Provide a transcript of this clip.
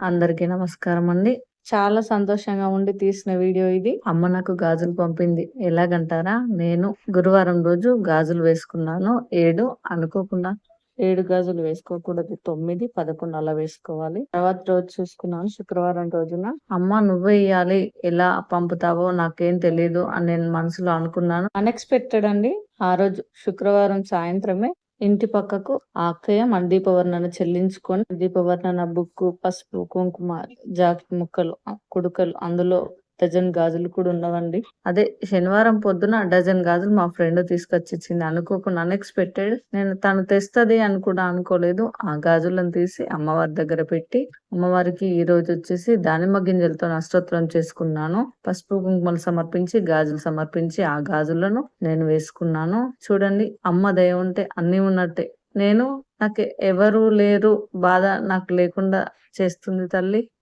అందరికీ నమస్కారం అండి. చాలా సంతోషంగా ఉండి తీసిన వీడియో ఇది. అమ్మ నాకు గాజులు పంపింది. ఎలాగంటారా? నేను గురువారం రోజు గాజులు వేసుకున్నాను. ఏడు అనుకోకుండా ఏడు గాజులు వేసుకోకూడదు. తొమ్మిది పదకొండు అలా వేసుకోవాలి. తర్వాత రోజు చూసుకున్నాను. శుక్రవారం రోజున అమ్మ నువ్వే ఇయ్యాలి. ఎలా పంపుతావో నాకేం తెలియదు అని నేను మనసులో అనుకున్నాను. అన్ఎక్స్పెక్టెడ్ అండి. ఆ రోజు శుక్రవారం సాయంత్రమే ఇంటి పక్కకు ఆకయ దీపవర్ణను చెల్లించుకొని దీపవర్ణన బుక్కు పసుపు కుంకుమ జాకెట్ ముక్కలు కుడుకలు అందులో డజన్ గాజులు కూడా ఉన్నవండి అదే శనివారం పొద్దున డజన్ గాజులు మా ఫ్రెండ్ తీసుకొచ్చి ఇచ్చింది అనుకోకుండా అన్ఎక్స్పెక్టెడ్ నేను తను తెస్తుంది అని కూడా అనుకోలేదు. ఆ గాజులను తీసి అమ్మవారి దగ్గర పెట్టి అమ్మవారికి ఈ రోజు వచ్చేసి దానిమ్మ గింజలతో అష్టోత్తరం చేసుకున్నాను. పసుపు కుంకుమలు సమర్పించి గాజులు సమర్పించి ఆ గాజులను నేను వేసుకున్నాను. చూడండి అమ్మ దయ ఉంటే అన్ని ఉన్నట్టే. నేను నాకు ఎవరు లేరు బాధ నాకు లేకుండా చేస్తుంది తల్లి.